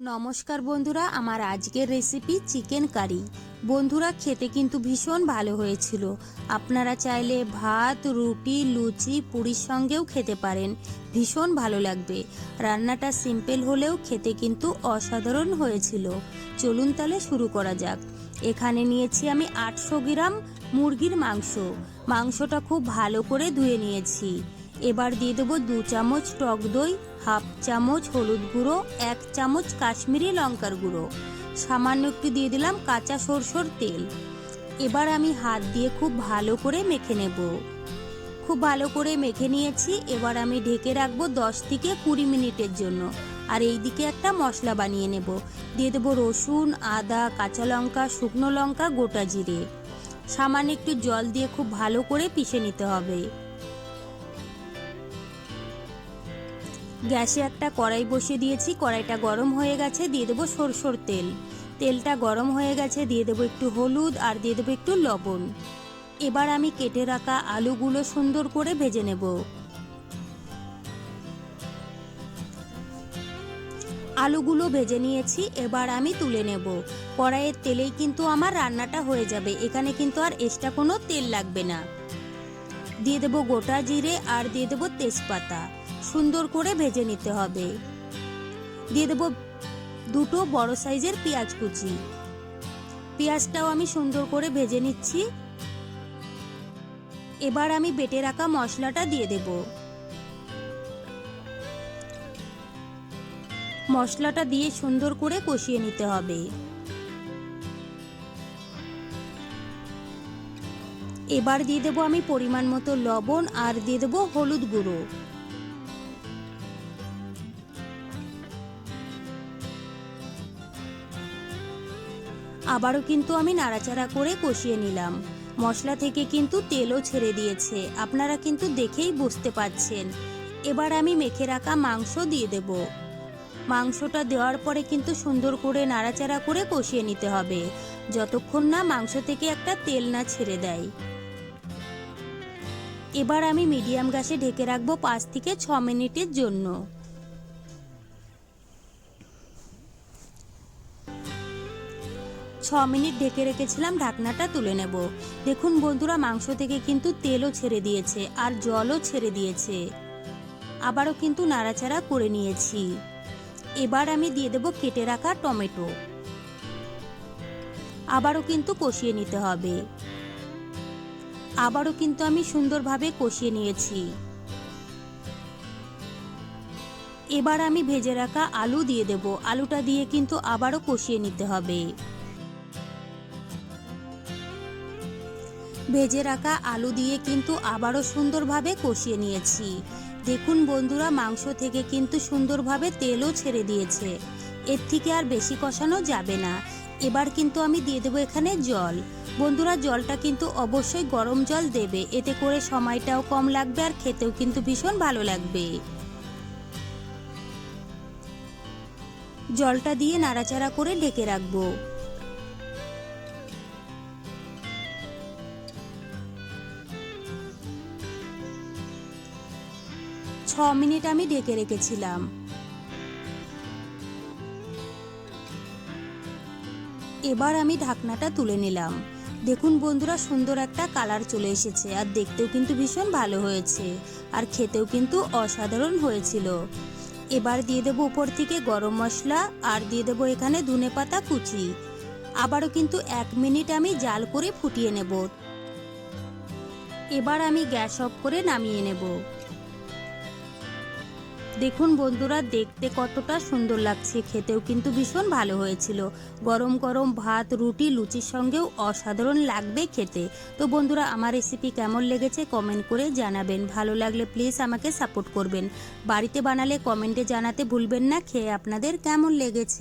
নমস্কার বন্ধুরা, আমার আজকের রেসিপি চিকেন কারি বন্ধুরা, খেতে কিন্তু ভীষণ ভালো হয়েছিল। আপনারা চাইলে ভাত, রুটি, লুচি, পুরির সঙ্গেও খেতে পারেন। ভীষণ ভালো লাগবে। রান্নাটা সিম্পল হলেও খেতে কিন্তু অসাধারণ হয়েছিল। চলুন তাহলে শুরু করা যাক। এখানে নিয়েছি আমি আটশো গ্রাম মুরগির মাংস। মাংসটা খুব ভালো করে ধুয়ে নিয়েছি। এবার দিয়ে দেবো দু চামচ টক দই, হাফ চামচ হলুদ গুঁড়ো, এক চামচ কাশ্মীরি লঙ্কার গুঁড়ো। সামান্য একটু দিয়ে দিলাম কাঁচা সরষের তেল। এবার আমি হাত দিয়ে খুব ভালো করে মেখে নেব। খুব ভালো করে মেখে নিয়েছি, এবার আমি ঢেকে রাখব দশ থেকে কুড়ি মিনিটের জন্য। আর এই দিকে একটা মশলা বানিয়ে নেব। দিয়ে দেবো রসুন, আদা, কাঁচা লঙ্কা, শুকনো লঙ্কা, গোটা জিরে। সামান্য একটু জল দিয়ে খুব ভালো করে পিষে নিতে হবে। গ্যাসে একটা কড়াই বসিয়ে দিয়েছি, কড়াইটা গরম হয়ে গেছে, দিয়ে দেবো সরষের তেল। তেলটা গরম হয়ে গেছে, দিয়ে দেবো একটু হলুদ আর দিয়ে দেবো একটু লবণ। এবার আমি কেটে রাখা আলুগুলো সুন্দর করে ভেজে নেব। আলুগুলো ভেজে নিয়েছি, এবার আমি তুলে নেব। কড়াইয়ের তেলেই কিন্তু আমার রান্নাটা হয়ে যাবে, এখানে কিন্তু আর এক্সট্রা কোনো তেল লাগবে না। দিয়ে দেবো গোটা জিরে আর দিয়ে দেবো তেজপাতা। সুন্দর করে ভেজে নিতে হবে। দিয়ে দেবো দুটো বড় সাইজের পেঁয়াজ কুচি। পেঁয়াজটাও আমি সুন্দর করে ভেজে নিচ্ছি। এবার আমি বেটে রাখা মশলাটা দিয়ে দেব। মশলাটা দিয়ে সুন্দর করে কষিয়ে নিতে হবে। এবার দিয়ে দেবো আমি পরিমাণ মতো লবণ আর দিয়ে দেবো হলুদ গুঁড়ো। আবারও কিন্তু আমি নাড়াচাড়া করে কষিয়ে নিলাম। মশলা থেকে কিন্তু তেলও ছেড়ে দিয়েছে। আপনারা কিন্তু দেখেই বুঝতে পাচ্ছেন এবার আমি মেখে রাখা মাংস দিয়ে দেব। মাংসটা দেওয়ার পরে কিন্তু সুন্দর করে নাড়াচাড়া করে কষিয়ে নিতে হবে। যতক্ষণ না মাংস থেকে একটা তেল না ছেড়ে দেয়। এবার আমি মিডিয়াম গ্যাসে ঢেকে রাখব পাঁচ থেকে ছ মিনিটের জন্য। ছ মিনিট ঢেকে রেখেছিলাম, ঢাকনাটা তুলে নেব। দেখুন বন্ধুরা, মাংস থেকে কিন্তু তেলও ছেড়ে দিয়েছে আর জলও ছেড়ে দিয়েছে। আবারও কিন্তু নাড়াচাড়া করে নিয়েছি। এবার আমি দিয়ে দেব কেটে রাখা টমেটো। আবারও কিন্তু কষিয়ে নিতে হবে। আবারও কিন্তু আমি সুন্দরভাবে কষিয়ে নিয়েছি। এবার আমি ভেজে রাখা আলু দিয়ে দেব। আলুটা দিয়ে কিন্তু আবারও কষিয়ে নিতে হবে। ভেজে রাখা আলু দিয়ে কিন্তু আবারও সুন্দরভাবে কষিয়ে নিয়েছি। দেখুন বন্ধুরা, মাংস থেকে কিন্তু সুন্দরভাবে তেলও ছেড়ে দিয়েছে। এর থেকে আর বেশি কষানো যাবে না। এবার কিন্তু আমি দিয়ে দেবো এখানে জল। বন্ধুরা, জলটা কিন্তু অবশ্যই গরম জল দেবে। এতে করে সময়টাও কম লাগবে আর খেতেও কিন্তু ভীষণ ভালো লাগবে। জলটা দিয়ে নাড়াচাড়া করে ঢেকে রাখব। ছ মিনিট আমি ঢেকে রেখেছিলাম। এবার আমি ঢাকনাটা তুলে নিলাম। দেখুন বন্ধুরা, সুন্দর একটা কালার চলে এসেছে আর দেখতেও কিন্তু ভীষণ ভালো হয়েছে আর খেতেও কিন্তু অসাধারণ হয়েছিল। এবার দিয়ে দেবো উপর থেকে গরম মশলা আর দিয়ে দেবো এখানে ধনে পাতা কুচি। আবারও কিন্তু এক মিনিট আমি জাল করে ফুটিয়ে নেব। এবার আমি গ্যাস অফ করে নামিয়ে নেব। দেখুন বন্ধুরা, দেখতে কতটা সুন্দর লাগছে। খেতেও কিন্তু ভীষণ ভালো হয়েছিল। গরম গরম ভাত, রুটি, লুচির সঙ্গেও অসাধারণ লাগবে খেতে। তো বন্ধুরা, আমার রেসিপি কেমন লেগেছে কমেন্ট করে জানাবেন। ভালো লাগলে প্লিজ আমাকে সাপোর্ট করবেন। বাড়িতে বানালে কমেন্টে জানাতে ভুলবেন না। খেয়ে আপনাদের কেমন লেগেছে?